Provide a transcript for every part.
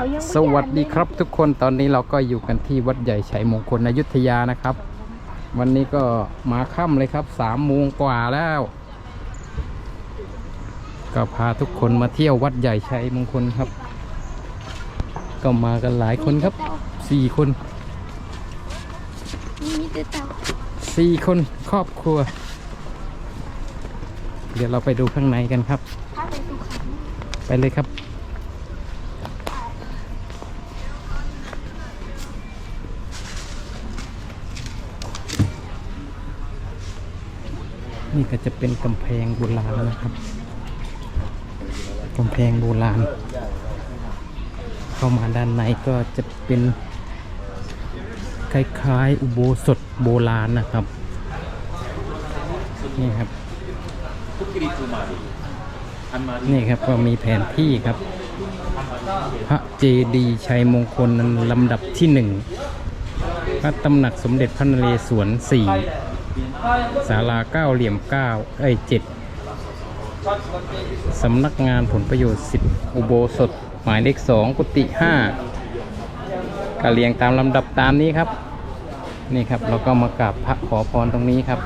เขายังไม่สวัสดีครับทุกคนตอนนี้เราก็อยู่กันที่วัดใหญ่ชัยมงคลอยุธยานะครับ วันนี้ก็มาค่ำเลยครับสามโมงกว่าแล้ว ก็พาทุกคนมาเที่ยววัดใหญ่ชัยมงคลครับ ก็มากันหลายคนครับสี่คนมีแต่เต่าสี่คนครอบครัว เดี๋ยวเราไปดูข้างในกันครับถ้าเป็นภูเขาไปเลยครับ นี่ก็จะเป็นกำแพงโบราณนะครับกำแพงโบราณ เข้ามาด้านในก็จะเป็นคล้ายๆอุโบสถโบราณนะครับ นี่ครับ นี่ครับก็มีแผนที่ครับ พระเจดีย์ชัยมงคลนั้นลำดับที่หนึ่งพระตำหนักสมเด็จพระนเรศวรสี่ ศาลาเก้าเหลี่ยมเก้าเอ้ยเจ็ดสำนักงานผลประโยชน์สิบอุโบสถ หมายเลขสองกุฏิห้าก็เรียงตามลำดับตามนี้ครับ นี่ครับเราก็มากราบพระขอพรตรงนี้ครับ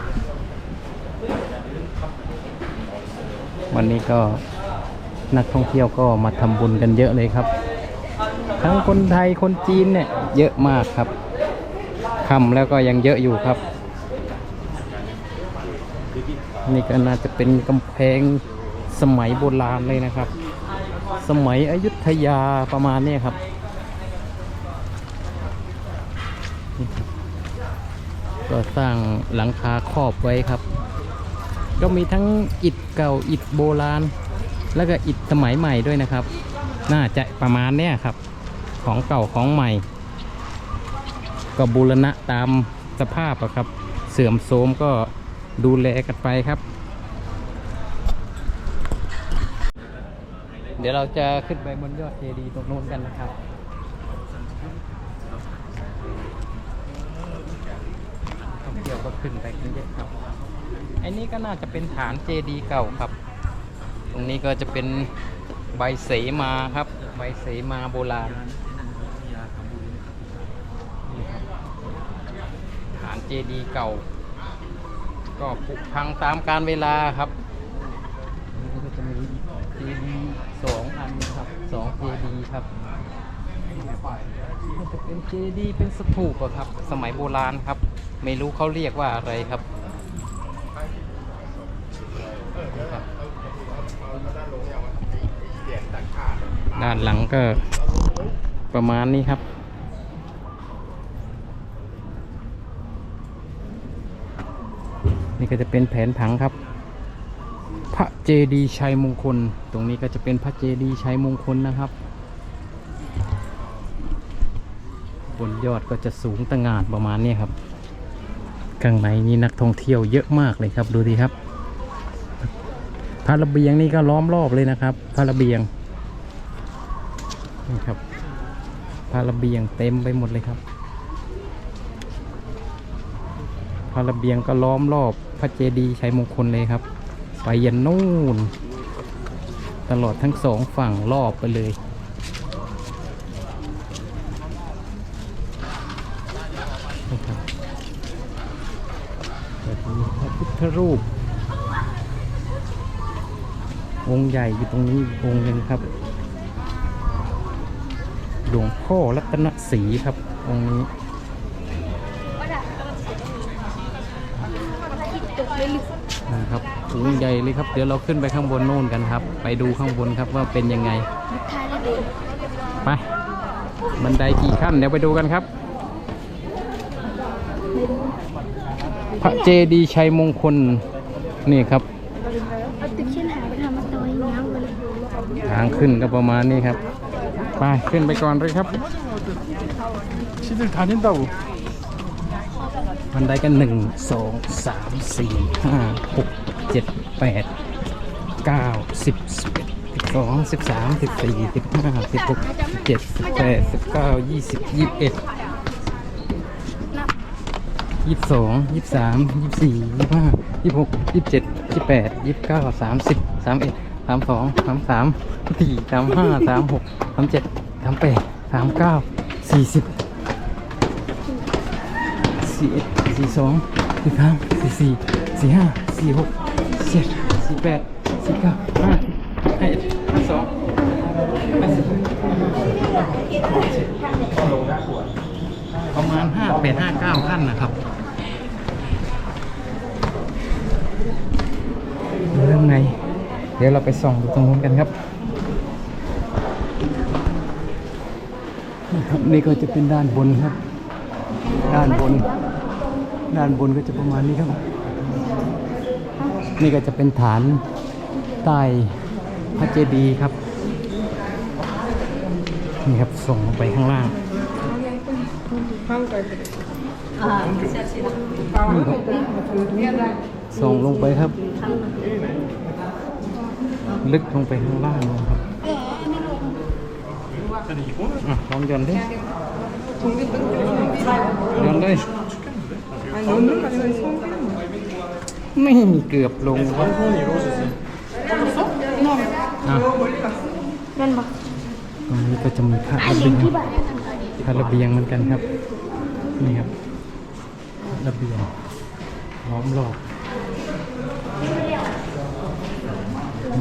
วันนี้ก็นักท่องเที่ยวก็มาทำบุญกันเยอะเลยครับ ทั้งคนไทยคนจีนเนี่ยเยอะมากครับคำแล้วก็ยังเยอะอยู่ครับ นี่ก็น่าจะเป็นกำแพงสมัยโบราณเลยนะครับ สมัยอยุธยาประมาณนี้ครับนี่ครับ ก็สร้างหลังคาครอบไว้ครับ ก็มีทั้งอิฐเก่าอิฐโบราณ แล้วก็อิฐสมัยใหม่ด้วยนะครับ น่าจะประมาณเนี้ยครับ ของเก่าของใหม่ ก็บูรณะตามสภาพอะครับ เสื่อมโทรมก็ ดูแลกันไปครับ เดี๋ยวเราจะขึ้นไปบนยอดเจดีย์ตรงโน้นกันนะครับท่องเที่ยวก็ขึ้นไปกันเยอะครับ อันนี้ก็น่าจะเป็นฐานเจดีย์เก่าครับ ตรงนี้ก็จะเป็นใบเสมาครับ ใบเสมาโบราณฐานเจดีย์เก่า ก็ผุพังตามการเวลาครับนี่ก็จะมีเจดีสองอันครับสองเจดีครับมันจะเป็นเจดีเป็นสถูปอะครับ สมัยโบราณครับ ไม่รู้เขาเรียกว่าอะไรครับด้านหลังก็ประมาณนี้ครับ นี่ก็จะเป็นแผนผังครับ พระเจดีย์ชัยมงคล ตรงนี้ก็จะเป็นพระเจดีย์ชัยมงคลนะครับ บนยอดก็จะสูงตะงานประมาณนี้ครับข้างในนี่นักท่องเที่ยวเยอะมากเลยครับดูดีครับ พระระเบียงนี่ก็ล้อมรอบเลยนะครับ พระระเบียงนี่ครับพระระเบียงเต็มไปหมดเลยครับ พระระเบียงก็ล้อมรอบพระเจดีย์ชัยมงคลเลยครับ ไปยันนู่น ตลอดทั้งสองฝั่งรอบไปเลยพระพุทธรูป องค์ใหญ่อยู่ตรงนี้อีกองค์หนึ่งครับ หลวงพ่อรัตนศรีครับองค์นี้ ก็ได้คิดตกเลยลึก นะ ครับถุงใหญ่เลยครับ เดี๋ยวเราขึ้นไปข้างบนโน่นกันครับ ไปดูข้างบนครับว่าเป็นยังไงไปบันไดกี่ขั้นเดี๋ยวไปดูกันครับ พระเจดีชัยมงคลนี่ครับทางขึ้นก็ประมาณนี้ครับ ไปขึ้นไปก่อนเลยครับชิดทานินเตาบันไดกันหนึ่งสองสามสี่ห้าหก เจ็ดแปดเก้าสิบสิบเอ็ดสิบสองสิบสามสิบสี่สิบห้าสิบหกสิบเจ็ดสิบแปดสิบเก้ายี่สิบยี่สิบเอ็ดยี่สิบสองยี่สิบสามยี่สิบสี่ยี่สิบห้ายี่สิบหกยี่สิบเจ็ดยี่สิบแปดยี่สิบเก้าสามสิบสามเอ็ดสามสองสามสามสี่สามห้าสามหกสามเจ็ดสามแปดสามเก้าสี่สิบสี่เอ็ดสี่สองสี่สามสี่สี่สี่ห้าสี่หก เจ็ดสี่แปดสี่เก้าห้าห้าเอ็ดห้าสองห้าสิบประมาณห้าแปดห้าเก้าขั้นนะครับเรื่องไงเดี๋ยวเราไปส่องดูตรงนู้นกันครับครับนี่ก็จะเป็นด้านบนครับ ด้านบน ด้านบนก็จะประมาณนี้ครับ นี่ก็จะเป็นฐานใต้พระเจดีย์ครับ นี่ครับส่งลงไปข้างล่างส่งลงไปครับ ลึกลงไปข้างล่างครับลองย่อนดิยอนเลย ไม่มีเกือบลงครับอะนั่นปะตรงนี้ก็จะมีพระอันระเลี้เบียยงงที่บ้านทำอะไรพระระเบียงเหมือนกันครับ นี่ครับระเบียงล้อมรอบ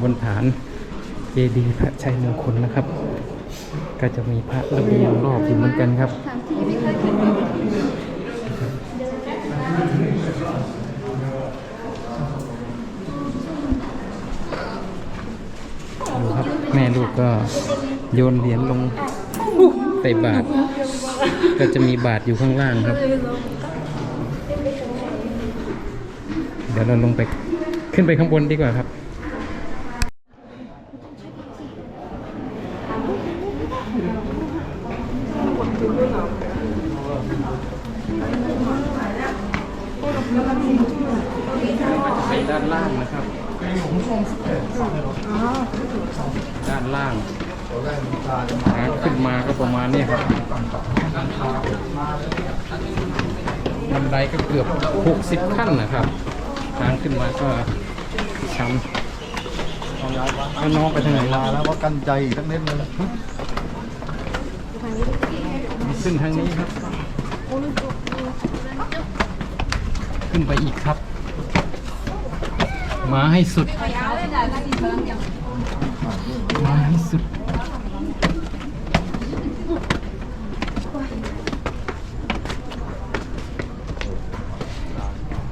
บนฐานเจดีย์พระชัยมงคลนะครับ ก็จะมีพระระเบียงรอบอยู่เหมือนกันครับ สามที่ไม่เคยเห็น ก็โยนเหรียญลงใส่บาท ก็จะมีบาทอยู่ข้างล่างครับ เดี๋ยวเราลงไปขึ้นไปข้างบนดีกว่าครับ ไปด้านล่างนะครับ ด้านล่างทางขึ้นมาก็ ประมาณนี้ครับบันไดก็เกือบ 60 ขั้นนะครับ ทางขึ้นมาก็ชันแล้วน้องไปทางไหนล่ะมาแล้วว่ากันใจอีกสักนิดนึงขึ้นทางนี้ครับ ขึ้นไปอีกครับ มาให้สุด มาให้สุด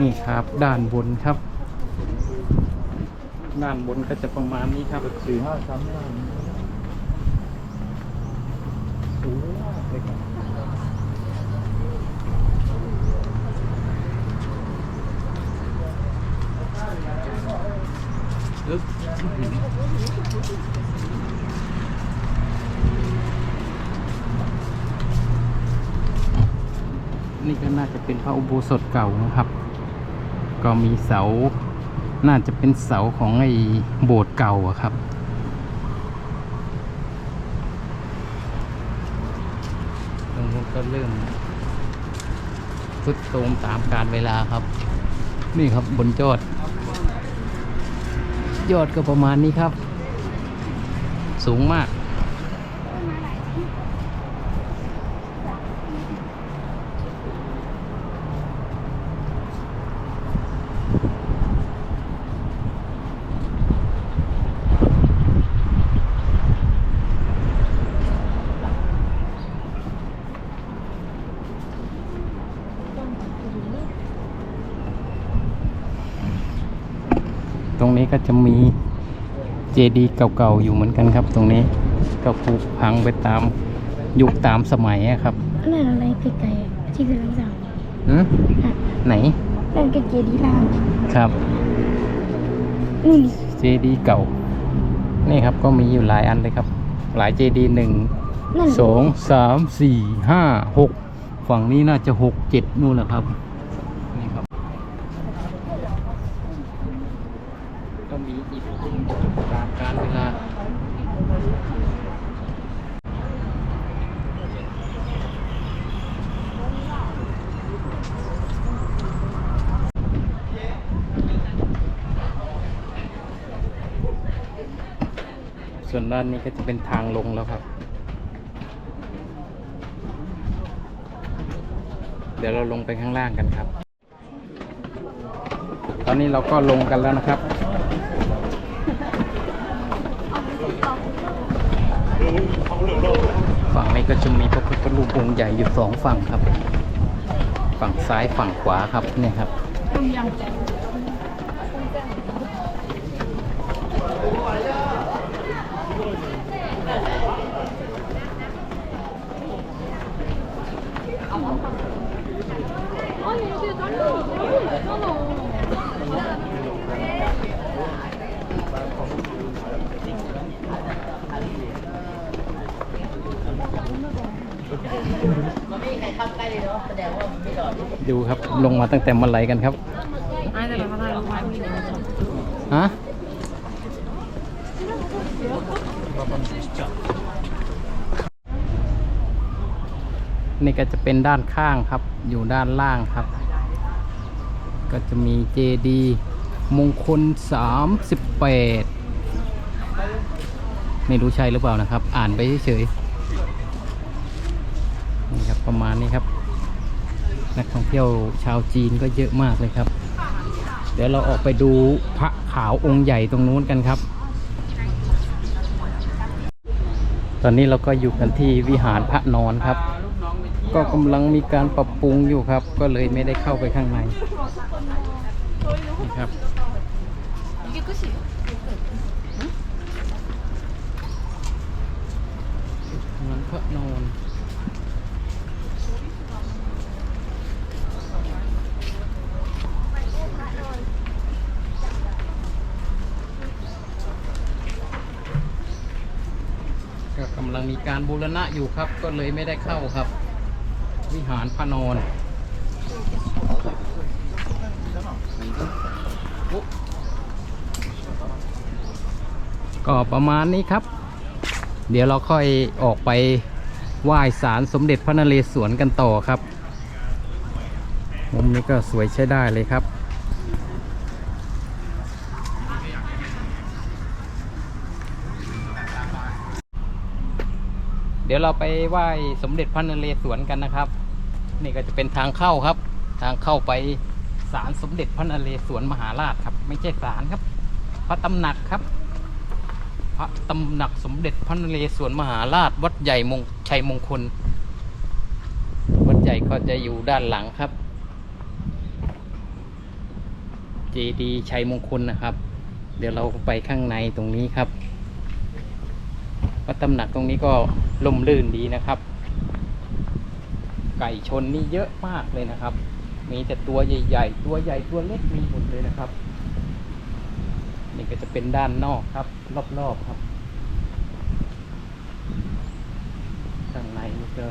นี่ครับ ด้านบนครับ ด้านบนก็จะประมาณนี้ครับสี่ห้าชั้นได้อึ๊บนี่ก็น่าจะเป็นพระอุโบสถเก่านะครับ ก็มีเสา น่าจะเป็นเสาของไอ้โบสถ์เก่าอะครับ ตรงนู้นก็เริ่มทุดโทมตามการเวลาครับ นี่ครับบนยอด ยอดก็ประมาณนี้ครับ สูงมาก ก็จะมีเจดีย์เก่าๆอยู่เหมือนกันครับ ตรงนี้ก็ผุพังไปตามยุคตามสมัยอะครับนั่นอะไรไกลๆที่กำลังสั่งหืมอะไหนนั่นก็เจดีย์ลางครับ นี่เจดีเก่า นี่ครับก็มีอยู่หลายอันเลยครับ หลายเจดีหนึ่งนั่น สองสามสี่ห้าหกฝั่งนี้น่าจะหกเจ็ดนู่นแหละครับ นี่ครับ ก็มีอิฐตามการเวลา ส่วนด้านนี้ก็จะเป็นทางลงแล้วครับ เดี๋ยวเราลงไปข้างล่างกันครับ ตอนนี้เราก็ลงกันแล้วนะครับ ฝั่งนี้ก็จะมีพระพุทธรูปองค์ใหญ่อยู่สองฝั่งครับ ฝั่งซ้ายฝั่งขวาครับเนี่ยครับ ดูครับลงมาตั้งแต่เมื่อไหรกันครับฮะนี่ก็จะเป็นด้านข้างครับ อยู่ด้านล่างครับ ก็จะมีเจดีมงคล 38 ไม่รู้ใช่หรือเปล่านะครับ อ่านไปเฉยๆนี่ครับ ประมาณนี้ครับ นักท่องเที่ยวชาวจีนก็เยอะมากเลยครับ เดี๋ยวเราออกไปดูพระขาวองค์ใหญ่ตรงนู้นกันครับ ตอนนี้เราก็อยู่กันที่วิหารพระนอนครับ ก็กำลังมีการปรับปรุงอยู่ครับ ก็เลยไม่ได้เข้าไปข้างในนี่ครับเหมือนพระนอน ก็กำลัง มีการบูรณะอยู่ครับ ก็เลยไม่ได้เข้าครับ วิหารพระนอนก็ประมาณนี้ครับ เดี๋ยวเราค่อยออกไปไหว้ศาลสมเด็จพระนเรศวรกันต่อครับมุมนี้ก็สวยใช้ได้เลยครับ เดี๋ยวเราไปไหว้สมเด็จพระนเรศวรกันนะครับ นี่ก็จะเป็นทางเข้าครับ ทางเข้าไปศาลสมเด็จพระนเรศวรมหาราชครับ ไม่ใช่ศาลครับ พระตำหนักครับ พระตำหนักสมเด็จพระนเรศวรมหาราช วัดใหญ่มงชัยมงคล วัดใหญ่ก็จะอยู่ด้านหลังครับ เจดีชัยมงคลนะครับ เดี๋ยวเราไปข้างในตรงนี้ครับวัดตำหนักตรงนี้ก็ ล่มลื่นดีนะครับ ไก่ชนนี่เยอะมากเลยนะครับ มีแต่ตัวใหญ่ ๆ ตัวใหญ่ตัวเล็กมีหมดเลยนะครับ นี่ก็จะเป็นด้านนอกครับ รอบๆครับข้างในนี่ก็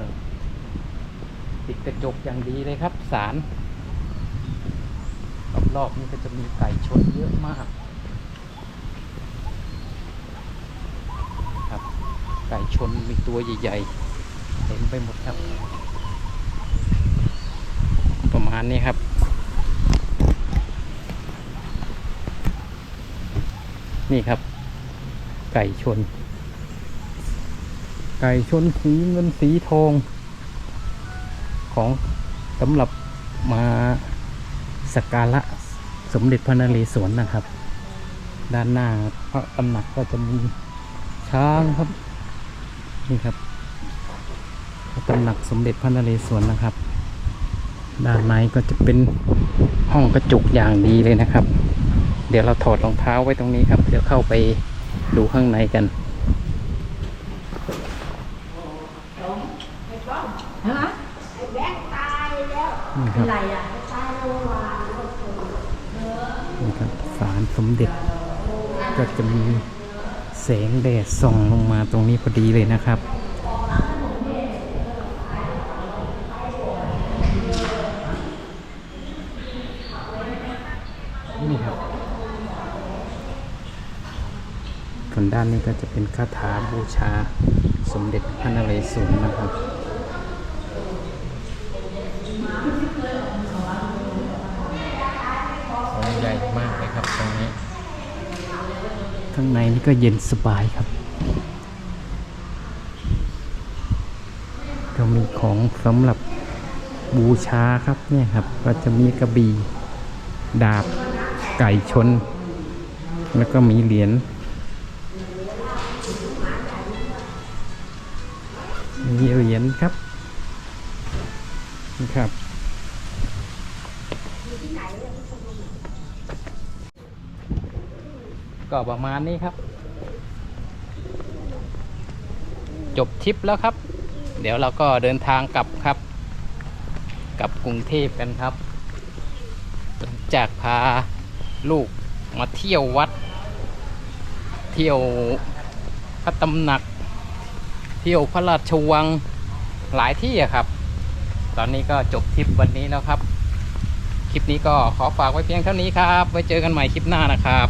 ติดกระจกอย่างดีเลยครับสารรอบๆนี่ก็จะมีไก่ชนเยอะมาก ครับ ไก่ชนมีตัวใหญ่ๆเต็มไปหมดครับ ประมาณนี้ครับ นี่ครับ ไก่ชน ไก่ชนสีเงินสีทอง ของสำหรับมาสักการะสมเด็จพระนเรศวรนะครับ ด้านหน้าพระตำหนักก็จะมีช้างครับ นี่ครับตำหนักสมเด็จพระนเรศวรนะครับ ด้านในก็จะเป็นห้องกระจกอย่างดีเลยนะครับ เดี๋ยวเราถอดรองเท้าไว้ตรงนี้ครับ เดี๋ยวเข้าไปดูข้างในกันนี่ครับนี่ครับศาลสมเด็จก็จะมี แสงแดดส่องลงมาตรงนี้พอดีเลยนะครับ นี่ครับส่วนด้านนี้ก็จะเป็นคาถาบูชาสมเด็จพระนเรศวรนะครับ ใหญ่มากเลยครับตรงนี้ ข้างในนี่ก็เย็นสบายครับ ก็มีของสำหรับบูชาครับเนี่ยครับ ก็จะมีกระบี่ดาบไก่ชน แล้วก็มีเหรียญมีเหรียญครับนี่ครับ ก็ประมาณนี้ครับ จบทริปแล้วครับ เดี๋ยวเราก็เดินทางกลับครับ กลับกรุงเทพกันครับ หลังจากพาลูกมาเที่ยววัด เที่ยวพระตำหนัก เที่ยวพระราชวังหลายที่อะครับ ตอนนี้ก็จบทริปวันนี้แล้วครับ คลิปนี้ก็ขอฝากไว้เพียงเท่านี้ครับ ไว้เจอกันใหม่คลิปหน้านะครับ